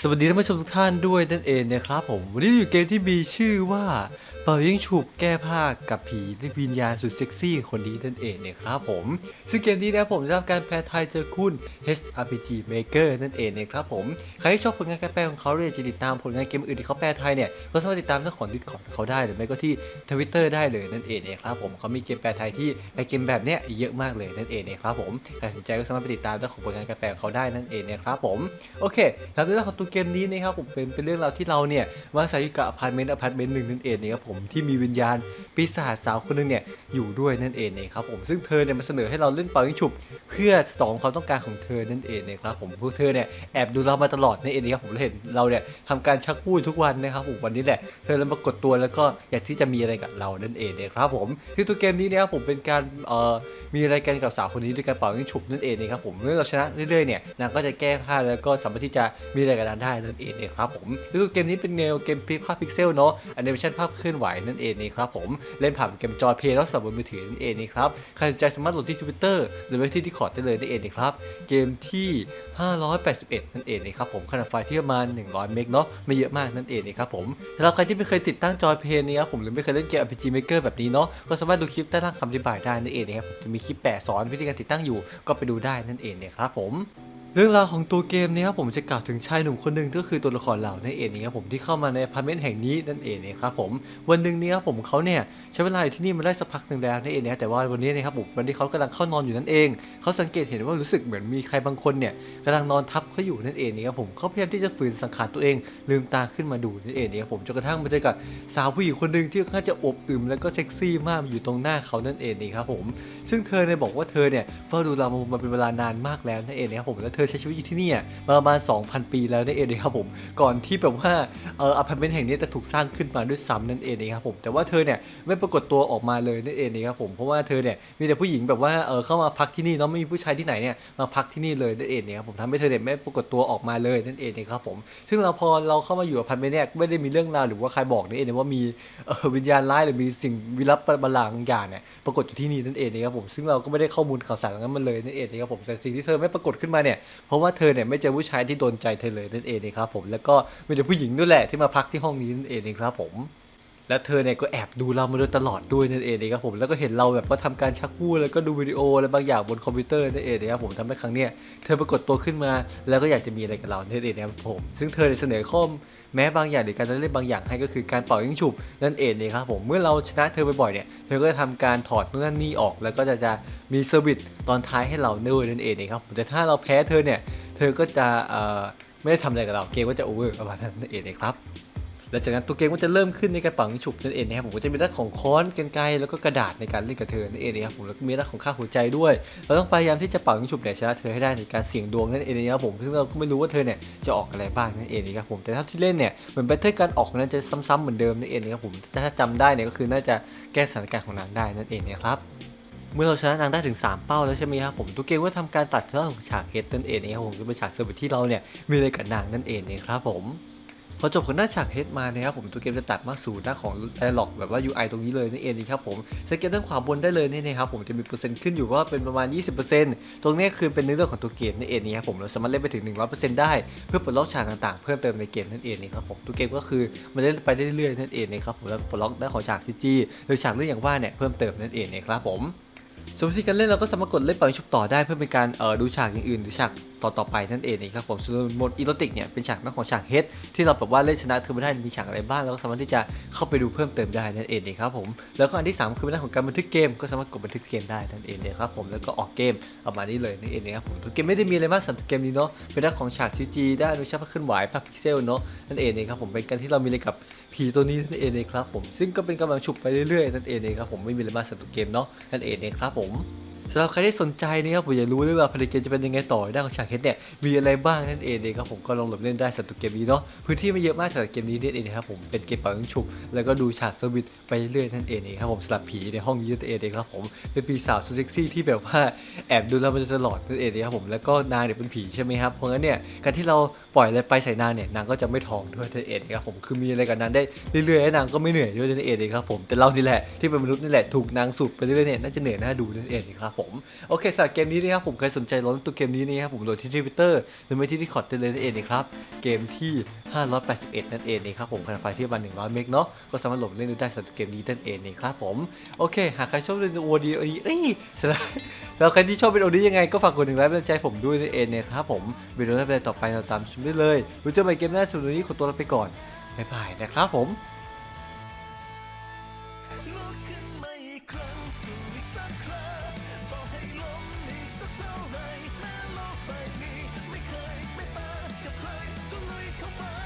สวัสดีท่านผู้ชมทุกท่านด้วยนั่นเองนะครับผม วันนี้อยู่เกมที่มีชื่อว่าเป่ายิงฉุบแก้ผ้ากับผีและวิญญาณสุดเซ็กซี่คนนี้นั่นเองนะครับผม ซึ่งเกมนี้นะผมจะทำการแปลไทยเจอคุณ HRPG Maker นั่นเองนะครับผม ใครที่ชอบผลงานการแปลของเขาหรืออยากจะติดตามผลงานเกมอื่นที่เขาแปลไทยเนี่ยก็สามารถติดตามเจ้าของดิสคอร์ดเขาได้หรือไม่ก็ที่ทวิตเตอร์ได้เลยนั่นเองนะครับผมเขามีเกมแปลไทยที่แปลเกมแบบเนี้ยเยอะมากเลยนั่นเองนะครับผมใครสนใจก็สามารถไปติดตามเจ้าของผลงานการแปลของเขาได้นั่นเองนะครับผมโอเคแล้วเรื่องของตัวเกมนี้นะครับผมเป็นเป็นเรื่องราวที่เราเนี่ยมาอาศัยอยู่กับอพาร์ตเมนต์อพาร์ตเมนต์หนึ่งนั่นเองนะครับผมที่มีวิญญาณปีศาจสาวคนหนึงเนี่ยอยู่ด้วยนั่นเองนะครับผมซึ่งเธอเนี่ยมาเสนอให้เราเล่นเป่ายิงฉุบ เพื่อสนองความต้องการของเธอนั่นเองนะครับผมพวกเธอเนี่ยแอบดูเรามาตลอดนั่นเองนะครับผมเห็นเราเนี่ยทำการชักพูดทุกวันนะครับผมวันนี้แหละเธอเลยมากดตัวแล้วก็อยากที่จะมีอะไรกับเรานั่นเองนะครับผมคือตัวเกมนี้นะครับผมเป็นการเอ่อมีอะไรกันกับสาวคนนี้ด้วยการเป่ายิงฉุบนั่นเองนะครับผมเมื่อเราชนะเรื่อยๆเนี่ยนางก็จะแก้ผ้าแล้วก็สามารถที่จะมีอะไรกับนางได้นั่นเองนะครับผมคือเกมนี้เป็นแนวเกมภาพพิกเซลเนาะแอนิเมชันภาพเคลื่อนไหวนั่นเองนะครับผมเล่นผ่านเกมจอเพย์แล้วสับบนมือถือนั่นเองนะครับใครสนใจสามารถโหลดที่ Twitter หรือไปที่ Discord ได้เลยนั่นเองนะครับเกมที่ 581 นั่นเองนะครับผมขนาดไฟล์ที่ประมาณ 100 เมกเนาะไม่เยอะมากนั่นเองนะครับผมสำหรับใครที่ไม่เคยติดตั้งจอเพย์นี้ครับผมหรือไม่เคยเล่นเกม RPG Maker แบบนี้เนาะก็สามารถดูคลิปใต้ล่างคำอธิบายได้นั่นเองนะครับผมจะมีคลิปแปะสอนวิธีการติดตั้งอยู่ก็ไปดูได้นั่นเองนะครับผม เรื่องราวของตัวเกมนี้ครับผมจะกล่าวถึงชายหนุ่มคนหนึ่งก็คือตัวละครเรานั่นเองนะครับผมที่เข้ามาในพาร์ตเมนต์แห่งนี้นั่นเองนะครับผมวันหนึ่งนี้ครับผมเขาเนี่ยใช้เวลาอยู่ที่นี่มาได้สักพักหนึ่งแล้วนั่นเองนะแต่ว่าวันนี้นะครับผมวันที่เขากำลังเข้านอนอยู่นั่นเอง เขาสังเกตเห็นว่ารู้สึกเหมือนมีใครบางคนเนี่ยกำลังนอนทับเขาอยู่นั่นเองนะครับผมเขาพยายามที่จะฝืนสังขารตัวเองลืมตาขึ้นมาดูนั่นเองนะครับผมจนกระทั่งมาเจอกับสาวผู้หญิงคนหนึ่งที่ค่อนข้างจะอบอุ่นแล้วก็เซ็กซี่มากอยู่ตรงหน้าเขานั่นเองนะครับผมซึ่งเธอเนี่ยบอกว่าเธอเนี่ยเฝ้าดูเรามาเป็นเวลานานมากแล้วนั่นเองนะครับผมแล้วเธอใช้ชีวิตอยู่ที่นี่มาประมาณ 2,000 ปีแล้วนั่นเองนะครับผมก่อนที่แบบว่าเอออพาร์ตเมนต์แห่งนี้จะถูกสร้างขึ้นมาด้วยซ้ำนั่นเองนะครับผมแต่ว่าเธอเนี่ยไม่ปรากฏตัวออกมาเลยนั่นเองนะครับผมเพราะว่าเธอเนี่ยมีแต่ผู้หญิงแบบว่าเออเข้ามาพักที่นี่เนาะไม่มีผู้ชายที่ไหนเนี่ยมาพักที่นี่เลยนั่นเองนะครับผมทำให้เธอเนี่ยไม่ปรากฏตัวออกมาเลยนั่นเองนะครับผมซึ่งเราพอเราเข้ามาอยู่อพาร์ตเมนต์เนี่ยไม่ได้มีเรื่องราวหรือว่าใครบอกนั่นเองว่ามีเออวิญญาณร้ายหรือมีสิ่งวิลับประหลาดบางอย่างเนี่ยปรากฏอยู่ที่นี่นั่นเองนะครับผมซึ่งเราก็ไม่ได้ข้อมูลข่าวสารนั้นมาเลยนั่นเองนะครับผมแต่สิ่งที่เธอไม่ปรากฏขึ้นมาเนี่ยเพราะว่าเธอเนี่ยไม่เจอผู้ชายที่โดนใจเธอเลยนั่นเองนะครับผมแล้วก็มีแต่ผู้หญิงด้วยแหละที่มาพักที่ห้องนี้นั่นเองนะครับผม และเธอเนี่ยก็แอบดูเรามาโดยตลอดด้วยนั่นเองนะครับผมแล้วก็เห็นเราแบบว่าทำการชักพูดแล้วก็ดูวิดีโออะไรบางอย่างบนคอมพิวเตอร์นั่นเองนะครับผมทำให้ครั้งเนี้ยเธอปรากฏตัวขึ้นมาแล้วก็อยากจะมีอะไรกับเรานั่นเองนะครับผมซึ่งเธอได้เสนอข้อแม้บางอย่างหรือการเล่นบางอย่างให้ก็คือการเป่ายิงฉุบนั่นเองนะครับผมเมื่อเราชนะเธอบ่อยๆเนี่ยเธอก็จะทำการถอดนู่นนั่นนี่ออก แล้วก็จะจะมีเซอร์วิสตอนท้ายให้เราด้วยนั่นเองนะครับผมแต่ถ้าเราแพ้เธอเนี่ยเธอก็จะไม่ได้ทำอะไรกับเราเกมก็จะโอเวอร์ประมาณนั้นนั่นเองนะครับ หลังจากนั้นตัวเกมก็จะเริ่มขึ้นในกระเป๋ายิงฉุบนั่นเองนะครับผมก็จะมีด้านของค้อนกันไกรแล้วก็กระดาษในการเล่นกับเธอนั่นเองนะครับผมแล้วก็มีด้านของค่าหัวใจด้วย เราต้องพยายามที่จะเป่ายิงฉุบเนี่ยชนะเธอให้ได้ในการเสี่ยงดวงนั่นเองนะครับผมซึ่งเราก็ไม่รู้ว่าเธอเนี่ยจะออกอะไรบ้างนั่นเองนะครับผมแต่ถ้าที่เล่นเนี่ยเหมือนแบทเทิลการออกนั้นจะซ้ำๆเหมือนเดิมนั่นเองนะครับผมแต่ถ้าจำได้เนี่ยก็คือน่าจะแก้สถานการณ์ของนางได้นั่นเองนะครับเมื่อเราชนะนางได้ถึง 3 เป้าแล้วใช่ไหมครับผมตัวเกมก็ทำการตัดเรื่องของฉากเฮดนั่นเองนะครับผมก็เป็นฉากเซอร์วิสที่เราเนี่ยมีอะไรกับนางนั่นเองนะครับผม พอจบของหน้าฉากเฮดมานะครับผมตัวเกมจะตัดมาสู่หน้าของ dialog แบบว่า UI ตรงนี้เลยนั่นเองนะครับผมสังเกตด้านขวาบนได้เลยนี่นะครับผมจะมีเปอร์เซ็นต์ขึ้นอยู่ว่าเป็นประมาณ 20%ตรงนี้คือเป็นในเรื่องของตัวเกมนั่นเองนะครับผมเราสามารถเล่นไปถึง 100%ได้เพื่อปลดล็อกฉากต่างๆ เพิ่มเติมในเกมนั่นเองนะครับผมตัวเกมก็คือมันเล่นไปได้เรื่อยๆนั่นเองนะครับผมแล้วปลดล็อกด้านของฉากซีจีหรือฉากเรื่องอย่างว่าเนี่ยเพิ่มเติมนั่นเองนะครับผมส่วนวิธีการเล่นเราก็สามารถกดเล่นเป่าชุบต่อได้เพื่อเป็นการเอ่อดูฉากอย่างอื่นหรือฉาก ต่อต่อไปนั่นเองนะครับผมส่วนโหมดอีโรติกเนี่ยเป็นฉากน้าของฉากเฮดที่เราแบบว่าเล่นชนะเธอไม่ได้มีฉากอะไรบ้างเราก็สามารถที่จะเข้าไปดูเพิ่มเติมได้นั่นเองนะครับผมแล้วก็อันที่สามคือเป็นเรื่องของการบันทึกเกมก็สามารถกดบันทึกเกมได้นั่นเองนะครับผมแล้วก็ออกเกมออกมานี้เลยนั่นเองนะครับผมทุกเกมไม่ได้มีอะไรมากสำหรับเกมนี้เนาะเป็นเรื่องของฉากซีจีได้ดยเฉพาะเคลื่อนไหวภาพพิกเซลเนาะนั่นเองนะครับผมเป็นการที่เรามีอะไรกับผีตัวนี้นั่นเองนะครับผมซึ่งก็เป็นกำลังฉุกไปเรื่อยๆนั่นเองนะครับผมไม่มีอะไรมากสำหรับเกมเนาะนั่นเองนะครับผม สำหรับใครที่สนใจนะครับผมอยากรู้เรื่องราวภารกิจะเป็นยังไงต่อด้านของฉากเฮดเนี่ยมีอะไรบ้างนั่นเองเองครับผมก็ลองโหลดเล่นได้สำหรับเกมนี้เนาะพื้นที่ไม่เยอะมากสำหรับเกมนี้นั่นเองนะครับผมเป็นเกมเป่ายิงฉุบแล้วก็ดูฉากเซอร์วิสไปเรื่อยนั่นเองเองครับผมสำหรับผีในห้องนี้นั่นเองเองครับผมเป็นปีศาจสุดเซ็กซี่ที่แบบว่าแอบดูเรามาตลอดนั่นเองนะครับผมแล้วก็นางเนี่ยเป็นผีใช่ไหมครับเพราะงั้นเนี่ยการที่เราปล่อยอะไรไปใส่นางเนี่ยนางก็จะไม่ท้องด้วยนั่นเองนะครับผมคือมีอะไรกับนางได้เรื่อยๆแล้วนางก็ไม่เหนื่อยด้วยนั่นเองนะครับผมแต่เรานี่แหละที่เป็นมนุษย์นี่แหละถูกนางสูบไปเรื่อยๆเนี่ยน่าจะเหนื่อยน่าดูนั่นเองนะครับผมโอเคสำหรับเกมนี้นะครับผมใครสนใจลองตัวเกมนี้นะครับผมโหลดที่ทวิตเตอร์หรือไม่ที่ที่คอร์ดได้เลยนั่นเองนะครับ เกมที่ 581 นั่นเองนะครับผมขนาดไฟล์ที่ประมาณ100 เมกเนาะก็สามารถโหลดเล่นดูได้สำหรับเกมนี้นั่นเองนะครับผมโอเค หากใครชอบเล่นโอดีโอดีเอ้ยสำหรับแล้วใครที่ชอบเป็นโอดียังไงก็ฝากกดหนึ่งไลค์เป็นใจผมด้วยนั่นเองนะครับผมวิดีโอหน้าเป็นต่อไปเราตามชมได้เลยไว้เจอกันใหม่เกมหน้าสุดวันนี้ขอตัวลาไปก่อนบ๊ายบายนะครับผมลุกขึ้นมาอีก ครั้งสู้อีกสักครั้งต่อให้ล้มอีกสักเท่าไหร่แม้โลกใบนี้ ไม่เคยไม่ตากับใครก็ลุยเข้ามา